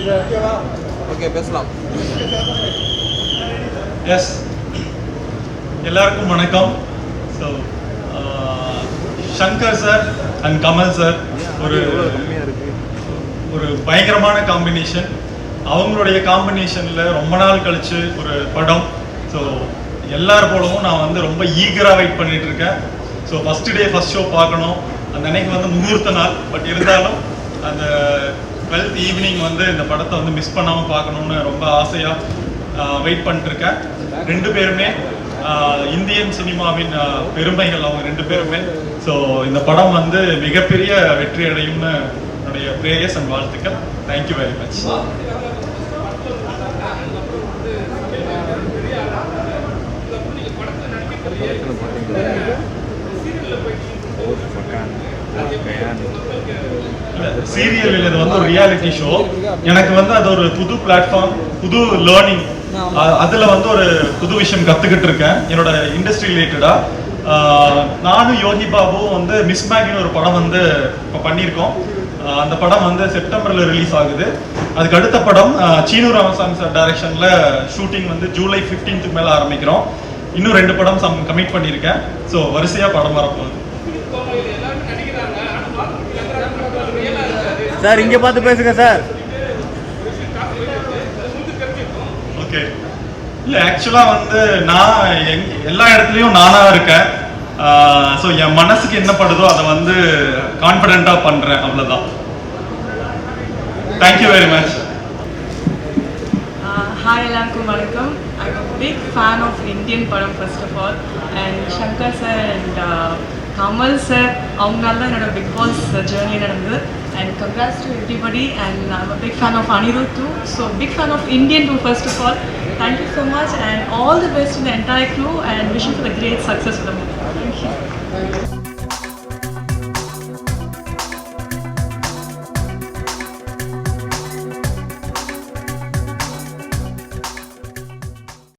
Okay பேசலாம். Yes எல்லாருக்கும் வணக்கம். So Shankar sir and Kamal sir ஒரு ஒரு பயங்கரமான காம்பினேஷன் அவங்களுடைய காம்பினேஷனில் ரொம்ப நாள் கழிச்சு ஒரு படம். ஸோ எல்லார் போலவும் நான் வந்து ரொம்ப ஈகராக வெயிட் பண்ணிட்டு இருக்கேன். So first day first show பார்க்கணும். அந்த அன்னைக்கு வந்து முகூர்த்த நாள். பட் இருந்தாலும் அந்த டுவெல்த் ஈவினிங் வந்து இந்த படத்தை வந்து மிஸ் பண்ணாமல் பார்க்கணுன்னு ரொம்ப ஆசையாக வெயிட் பண்ணிட்டு இருக்கேன் ரெண்டு பேருமே இந்தியன் சினிமாவின் பெருமைகள் அவங்க ரெண்டு பேருமே. ஸோ இந்த படம் வந்து மிகப்பெரிய வெற்றி அடையும்னு என்னுடைய பிரேயர்ஸ் அண்ட் வாழ்த்துக்கள். Thank you very much serial இது வந்து ஒரு ரியாலிட்டி ஷோ எனக்கு வந்து அது ஒரு புது பிளாட்ஃபார்ம் புது லேர்னிங் அதுல வந்து ஒரு புது விஷயம் கத்துக்கிட்டு இருக்கேன். என்னோட இண்டஸ்ட்ரி ரிலேட்டடா நானும் யோகி பாபுவும் வந்து மிஸ் மேகின்னு ஒரு படம் வந்து இப்போ பண்ணியிருக்கோம். அந்த படம் வந்து செப்டம்பர்ல ரிலீஸ் ஆகுது. அதுக்கு அடுத்த படம் சீனு ராமசாமி சார் டைரக்ஷன்ல ஷூட்டிங் வந்து ஜூலை 15th மேல ஆரம்பிக்கிறோம். இன்னும் ரெண்டு படம் சம் கமிட் பண்ணியிருக்கேன். ஸோ வரிசையா படம் வரப்போகுது. சார் இங்க பார்த்து பேசுங்க சார். ஓகே இல்ல ஆக்சுவலா வந்து நான் எல்லா இடத்துலயும் நானா இருக்கேன். ஸோ என் மனசுக்கு என்ன படுதோ அதை வந்து கான்ஃபிடென்ட்டா பண்றேன் அவ்வளவுதான். தேங்க்யூ வெரி மச் ஹாய் எல்லாருக்கும் வணக்கம். I am big fan of Indian படம் first of all and Shankar sir and Kamal sir அவங்களால தான் என்னோட பிக் பாஸ் ஜேர்னி நடந்தது. And congrats to everybody and I'm big fan of Anirudh too so big fan of Indian two first of all thank you so much and all the best in the entire crew and wishing for the great success for the movie thank you